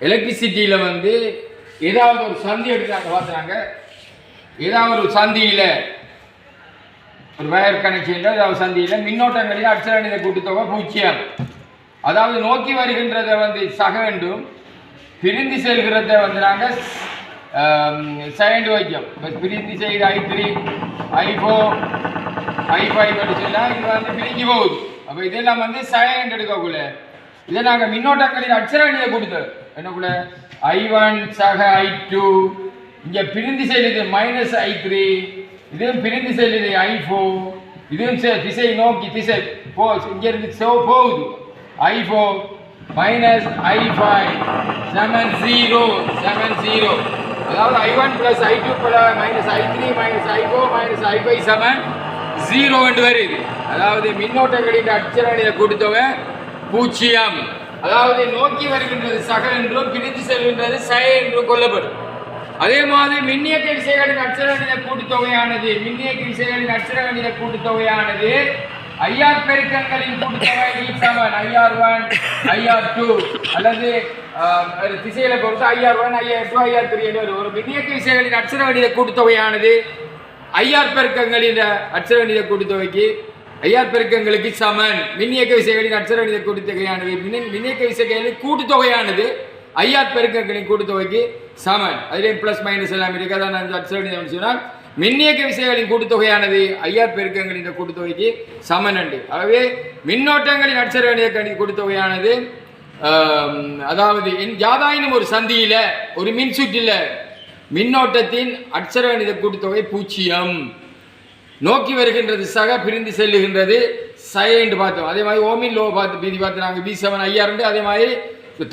எலக்ட்ரிசிட்டியில் வந்து ஏதாவது ஒரு சந்தி எடுக்கிறாங்க பார்த்துறாங்க ஏதாவது ஒரு சந்தியில் ஒரு வயர் கனெக்ஷன் ஏதாவது சந்தியில் மின்னோட்டங்களில் அட்சரணித கூட்டுத்தொகை பூஜ்ஜியம் அதாவது நோக்கி வருகின்றதை வந்து சகண்டும் பிரிந்து செல்கிறத வந்து நாங்கள் செகண்ட் வைக்கம் இப்போ பிரிந்து செய்த I three I four I five சொன்னால் இது வந்து பிரிஞ்சு போகுது. அப்போ இதெல்லாம் வந்து செகண்ட் எடுக்கக்குள்ள இதை நாங்கள் மின்னோட்டங்களின் அட்சரணியை கொடுத்தோம் என்னக்குள்ள ஐ ஒன் சக ஐ டூ இங்கே பிரிந்து செல்லுது மைனஸ் ஐ த்ரீ இதுவும் பிரிந்து செல்லுது ஐ ஃபோர் இதுவும் திசை நோக்கி திசை போ இங்கிருந்து சோ போகுது. I four minus I five seven zero seven zero அதாவது I one plus I two minus I three minus I four minus I five seven zero என்று வருது. அதாவது மின்னோட்டங்களின் அட்சரணியை கொடுத்தவன் பூஜ்ஜியம். அதாவது நோக்கி வருகின்றது சக என்றும் பிரித்து செல்கின்றது சய என்றும் கொல்லப்படும் அதே மாதிரி மின்னியக்க விசைகளின் அட்சரணிய கூட்டுத்தொகையானது மின்னியக்க விசைகளின் அட்சரணிய கூட்டுத்தொகையானது ஐஆர் பெருக்கங்களின் கூட்டுத்தொகை சமன். ஐஆர் ஒன் ஐஆர் டூ அல்லது திசையில பொறுத்து IR one IR two IR three என்று ஒரு மின்னியக்க விசைகளின் அட்சரணிய கூட்டுத்தொகையானது ஐஆர் பெருக்கங்களின் அட்சரணிய கூட்டுத்தொகைக்கு ஐயார் பெருக்கங்களுக்கு சமன். மின்னியக்க விசைகளின் அட்சரணித கூட்டுத்தொகையானது மின் மின்னியக்க விசைகளின் கூட்டுத்தொகையானது ஐயார் பெருக்கங்களின் கூட்டுத்தொகைக்கு சமன். அதிலே பிளஸ் மைனஸ் எல்லாம் இருக்கு. அதான் நான் சொன்னால் மின்னியக்க விசைகளின் கூட்டுத்தொகையானது ஐயார் பெருக்கங்களின் கூட்டுத்தொகைக்கு சமன் அண்டு. ஆகவே மின்னோட்டங்களின் அட்சரணிய கணி கூட்டுத்தொகையானது அதாவது என் யாதாயினும் ஒரு சந்தியில ஒரு மின்சுற்றில மின்னோட்டத்தின் அட்சரணித கூட்டுத்தொகை பூஜ்ஜியம். நோக்கி வருகின்றது சக பிரிந்து செல்லுகின்றது. சைன்னு பார்த்தோம். அதே மாதிரி ஓமின் லோ பார்த்து பீதி பார்த்து நாங்கள் பி செவன் ஐஆர் அதே மாதிரி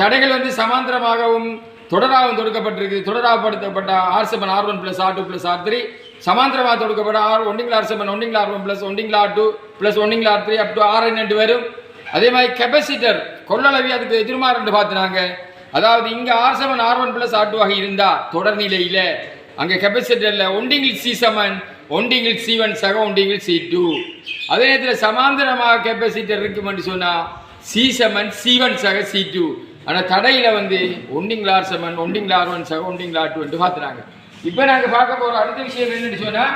தடைகள் வந்து சமாந்தரமாகவும் தொடராகவும் தொடுக்கப்பட்டிருக்கு தொடராகப்படுத்தப்பட்ட R seven R one plus R two plus R three சமாந்தரமாக தொடுக்கப்பட்ட ஆர் ஒன்றிங்கில் ஆர் செவன் ஒன்றிங்கில் ஆர் ஒன் பிளஸ் ஒன்றிங்கில் R two plus ஒன்றிங்கில் R three up to R ரெண்டு வரும். அதே மாதிரி கெப்பாசிட்டர் கொள்ளளவி அதுக்கு எதிர்மாறு பார்த்துனாங்க அதாவது இங்கே R seven R one plus R two ஆக இருந்தால் தொடர்நிலையில் அங்கே கெப்பாசிட்டர்ல ஒண்டிங்கில் சி செவன் ஒண்டிங்கில் சி ஒன் சக ஒண்டிங்கில் சி டூ அதே நேரத்தில் சமாந்தரமாக கெப்பாசிட்டர் இருக்குமென்று சொன்னால் சி செமன் சி ஒன் சக சி டூ ஆனால் தடையில் வந்து ஒண்டிங்கில் ஆர் செமன் ஒண்டிங்கில் ஆர் ஒன் சக ஒண்டிங்கில் ஆர் டூ பார்த்துறாங்க இப்போ நாங்கள் பார்க்க போகிற அடுத்த விஷயம் என்னன்னு சொன்னால்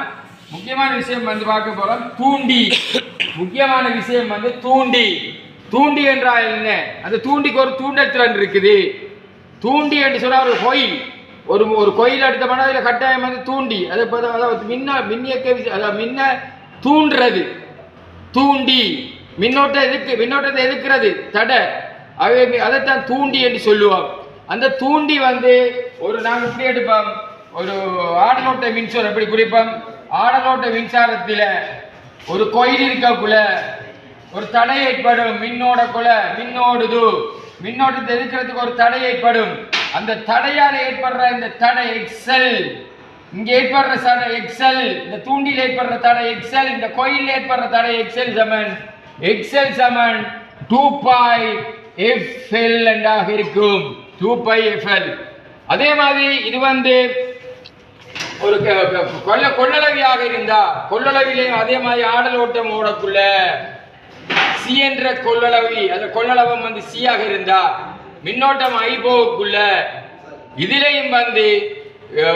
முக்கியமான விஷயம் வந்து பார்க்க போகிறோம் தூண்டி. முக்கியமான விஷயம் வந்து தூண்டி. தூண்டி என்றால் என்ன? அந்த தூண்டிக்கு ஒரு தூண்டல் திறன் இருக்குது. தூண்டி என்று சொன்னால் ஒரு கோயில் ஒரு ஒரு கோயில் எடுத்தோம்னா அதில் கட்டாயம் வந்து தூண்டி. அதை அதாவது மின்ன மின்னியக்க அதாவது மின்ன தூண்டுறது தூண்டி. மின்னோட்டம் எதுக்கு மின்னோட்டத்தை எதுக்கிறது? தடை. அவை அதைத்தான் தூண்டி என்று சொல்லுவோம் அந்த தூண்டி வந்து ஒரு நாங்கள் இப்படி எடுப்போம். ஒரு ஆடலோட்ட மின்சாரம் எப்படி குறிப்போம்? ஆடலோட்ட மின்சாரத்தில் ஒரு கோயில் இருக்கக்குள்ள ஒரு தடை ஏற்படும். மின்னோடக்குள்ள மின்னோடுது. மின்னோட்டத்தை எதிர்க்கிறதுக்கு ஒரு தடை ஏற்படும்? அந்த தடையால் ஏற்படுற இந்த தடை எக்ஸல் இங்க ஏற்படுற தடை எக்ஸல் இந்த தூண்டில் ஏற்படுற தடை எக்ஸல் இந்த கோயில் ஏற்படுற தடை எக்ஸல் சமன். எக்ஸல் சமன். டூ பை எஃப்எல் என்றாக இருக்கும். டூ பை எஃப்எல் அதே மாதிரி இது வந்து ஒரு க- கொள்ள கொள்ளளவியாக இருந்தா கொள்ளளவிலையும் அதே மாதிரி ஆடல் ஓட்டம் ஓடக்குள்ள சி என்ற கொள்ளளவி அந்த கொள்ளளவம் வந்து சியாக இருந்தா மின்னோட்டம் ஐபோவுக்குள்ள இதிலையும் வந்து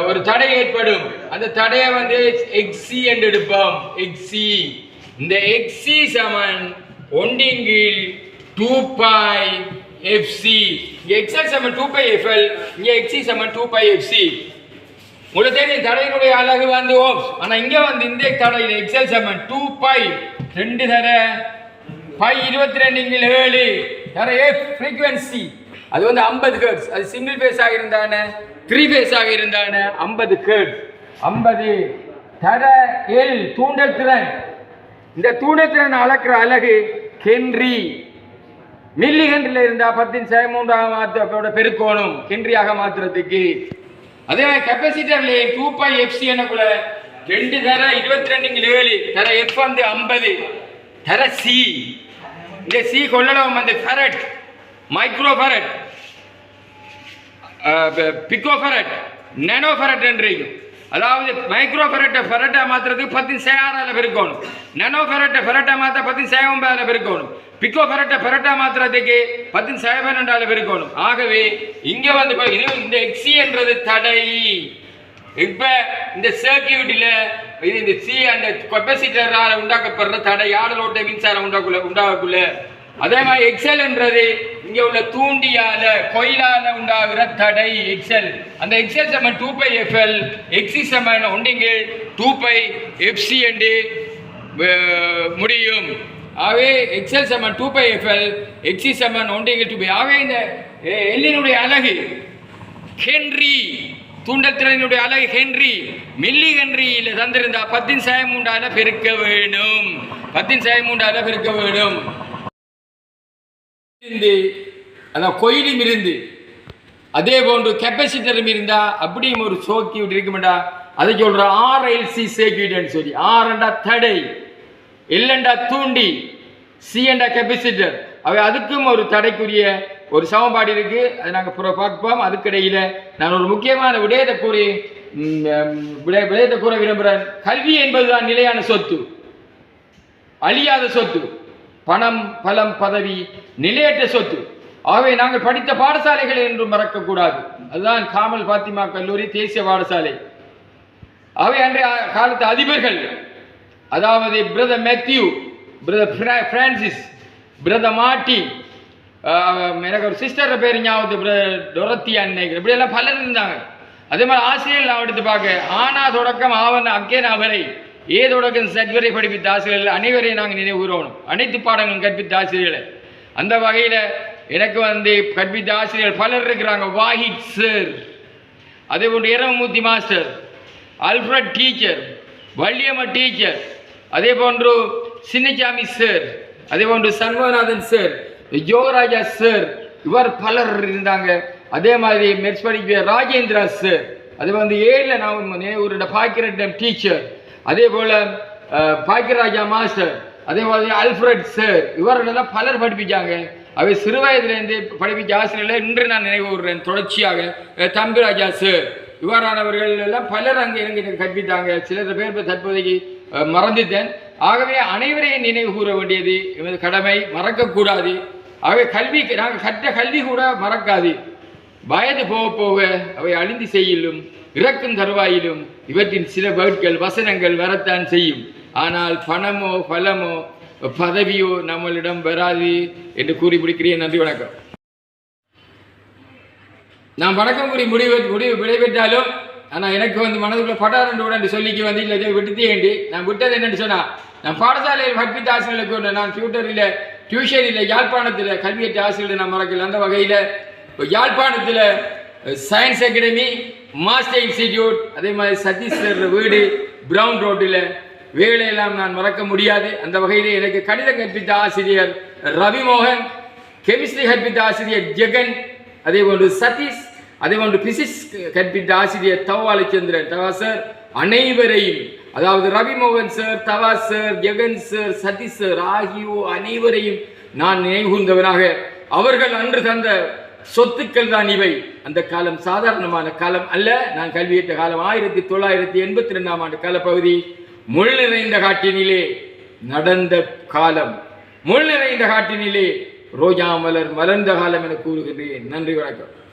ஒரு தடை ஏற்படும். அந்த தடையை வந்து எக்ஸி என்று எடுப்போம். எக்ஸி இந்த எக்ஸி சமன் ஒண்டிங்கில் டூ பை எஃப்சி எக்ஸல் சமன் டூ பை எஃப்எல் இங்கே எக்ஸி சமன் டூ பை எஃப்சி உங்களுக்கு தெரியும் தடையினுடைய அழகு வந்து ஓம்ஸ் ஆனால் இங்கே வந்து இந்த தடையில் எக்ஸல் செவன் டூ பை ரெண்டு தடை. பை இருபத்தி ரெண்டு இங்கே ஏழு. தர எஃப் ஃப்ரீக்வன்சி அது வந்து ஐம்பது ஹெர்ட்ஸ் அது சிங்கிள் ஃபேஸ் ஆக இருந்தானே? த்ரீ ஃபேஸ் ஆக இருந்தானே? ஐம்பது ஹெர்ட்ஸ் ஐம்பது தர எல் தூண்டல் திறன். இந்த தூண்டல் திறன் அளக்கிற அழகு ஹென்றி மில்லி ஹென்றில இருந்தால் பத்தின் சய மூன்றாக மாற்ற பெருக்கோணும். ஹென்றியாக மாற்றுறதுக்கு. அதே மாதிரி கெப்பாசிட்டர்ல டூ பை எஃப்சி எனக்குள்ள ரெண்டு தர இருபத்தி ரெண்டு ஏழு தர எஃப் வந்து ஐம்பது தர சி இந்த சி கொள்ளளவு வந்து ஃபரட் மைக்ரோஃபரட் பிக்கோ ஃபெரட் அதாவது மைக்ரோ ஃபெரட்டை ஃபெரட்டா மாத்துறதுக்கு பத்து சேரால பெருக்கணும். நனோ ஃபெரட்டை ஃபெரட்டா மாற்ற பத்து சேவம்பால பெருக்கணும். பிக்கோ ஃபெரட்டை ஃபெரட்டா மாத்துறதுக்கு பத்து சேவனண்டால பெருக்கணும். ஆகவே இங்கே வந்து இது இந்த எக்ஸின்றது தடை. இப்போ இந்த சர்க்கியூட்டில் இது இந்த சி அந்த கெப்பாசிட்டரால உண்டாக்கப்படுற தடை ஆடலோட்ட ஓட்ட மின்சாரம் உண்டாக்குள்ள உண்டாகக்குள்ள. அதே மாதிரி எக்ஸல் என்றது. இங்கே உள்ள தூண்டியால கொயிலால உண்டாகிற தடை எக்ஸல் அந்த எக்ஸல் செம்மன் டூ பை எஃப்எல் எக்ஸி செம்மன் ஒண்டிங்க டூ பை எஃப்சி என்று முடியும். ஆகவே எக்ஸல் செம்மன் டூ பை எஃப்எல் எக்ஸி செம்மன் ஒண்டிங்க டூ பை ஆகவே இந்த எல்லினுடைய அழகு ஹென்றி. தூண்டத்திறனுடைய அழகு ஹென்றி. மில்லி ஹென்ரியில் தந்திருந்தா பத்தின் சாயம் உண்டாக பெருக்க வேணும் பத்தின் சாயம் மூண்டால பெருக்க வேணும் இருந்து அதான் கோயிலும் இருந்து அதே போன்று கெப்பாசிட்டரும் இருந்தா அப்படியும் ஒரு சோக்கி இருக்குமெண்டா அதை சொல்ற ஆர்எல்சி சேக்கிட்டேன்னு சொல்லி. ஆர்ண்டா தடை இல்லண்டா தூண்டி சி கெப்பாசிட்டர் அவை அதுக்கும் ஒரு தடைக்குரிய ஒரு சமன்பாடு இருக்கு. அதை நாங்கள் புற பார்ப்போம். அதுக்கிடையில நான் ஒரு முக்கியமான விடயத்தை கூறி ம், விடயத்தை கூற விரும்புகிறேன் கல்வி என்பதுதான் நிலையான சொத்து. அழியாத சொத்து. பணம் பலம் பதவி நிலையற்ற சொத்து. ஆகவே நாங்கள் படித்த பாடசாலைகள் என்றும் மறக்கக்கூடாது. அதுதான் காமல் பாத்திமா கல்லூரி தேசிய பாடசாலை. அவை அன்றைய காலத்து அதிபர்கள் அதாவது brother Matthew brother Francis brother Matty எனக்கு ஒரு சிஸ்டர் பேர் ஞாபகத்து பிரதர் டொரத்தி அன்னைக்கு இப்படியெல்லாம் பலர் இருந்தாங்க. அதே மாதிரி ஆசிரியர் நான் எடுத்து பார்க்க ஆனா தொடக்கம் ஆவன அக்கேன் அவரை. ஏதோடக்கம் சத்வரை படிப்பித்த ஆசிரியர்கள் அனைவரையும் நாங்கள் நினைவு அனைத்து பாடங்களும் கற்பித்த ஆசிரியர்களை. அந்த வகையில் எனக்கு வந்து கற்பித்த ஆசிரியர்கள் பலர் இருக்கிறாங்க. வாஹித் சார். அதே போன்று Iravamoorthy master. Alfred teacher. Valliamma teacher. அதே போன்று சின்னசாமி சார். அதே போன்று சண்முகநாதன் சார். யோகராஜா சார். இவர் பலர் இருந்தாங்க. அதே மாதிரி மெர்ஸ் ராஜேந்திரா சார். அதே வந்து ஏழில் நான் ஒரு பாக்கிரட்டம் டீச்சர். அதே போல் பாக்கியராஜா மாஸ்டர் அதே மாதிரி அல்ஃப்ரட் சார் இவர்களெல்லாம் பலர் படிப்பிச்சாங்க. அவை சிறு வயதிலிருந்து படிப்பிச்ச ஆசிரியர்களை இன்று நான் நினைவு கூறுறேன் தொடர்ச்சியாக தம்பிராஜா சார் இவ்வாறானவர்கள் எல்லாம் பலர் அங்கே எனக்கு கற்பித்தாங்க. சிலர் பேர் தற்போதைக்கு மறந்துட்டேன். ஆகவே அனைவரையும் நினைவு கூற வேண்டியது எமது கடமை மறக்கக்கூடாது. ஆகவே கல்வி நாங்கள் கற்ற கல்வி கூட மறக்காது. வயது போக போக அவை அழிந்து செய்யலும் இறக்கும் தருவாயிலும் இவற்றின் சில வேட்கள் வசனங்கள் வரத்தான் செய்யும். ஆனால் பணமோ பலமோ பதவியோ நம்மளிடம் வராது என்று கூறி முடிக்கிறேன். நன்றி வணக்கம். நான் வணக்கம் கூறி முடிவு முடிவு விடைபெற்றாலும் ஆனால் எனக்கு வந்து மனதுக்குள்ள பட்டாரண்டு என்று சொல்லிக்கு வந்து இல்லை இதை விட்டுத்தேண்டி நான் விட்டது என்னன்னு சொன்னால் நான் பாடசாலையில் கற்பித்த ஆசிரியர்களுக்கு நான் டியூட்டரில் டியூஷனில் யாழ்ப்பாணத்தில் கல்வியற்ற ஆசிரியர்களை நான் மறக்கல. அந்த வகையில் யாழ்ப்பாணத்தில் சயின்ஸ் அகாடமி மாஸ்டர் இன்ஸ்டிடியூட் அதே மாதிரி சதீஷ் சார் வீடு பிரவுன் ரோட்டில் வேலையெல்லாம் நான் மறக்க முடியாது. அந்த வகையில் எனக்கு கணிதம் கற்பித்த ஆசிரியர் ரவிமோகன் கெமிஸ்ட்ரி கற்பித்த ஆசிரியர் ஜெகன் அதே போன்று சதீஷ் அதே போன்று பிசிக்ஸ் கற்பித்த ஆசிரியர் தவாலச்சந்திரன் தவா சார் அனைவரையும் அதாவது Ravimohan sir Thava sir Jagan sir Sathish sir ஆகியோர் அனைவரையும் நான் நினைவுகூர்ந்தவனாக அவர்கள் அன்று தந்த சொத்துக்கள் தான் இவை. அந்த காலம் சாதாரணமான காலம் அல்ல. நான் கல்வியேற்ற காலம் ஆயிரத்தி தொள்ளாயிரத்தி எண்பத்தி ரெண்டாம் ஆண்டு காலப்பகுதி. முள் நிறைந்த காட்டினிலே நடந்த காலம். முள் நிறைந்த காட்டினிலே ரோஜா மலர் மலர்ந்த காலம் என கூறுகிறேன் நன்றி வணக்கம்.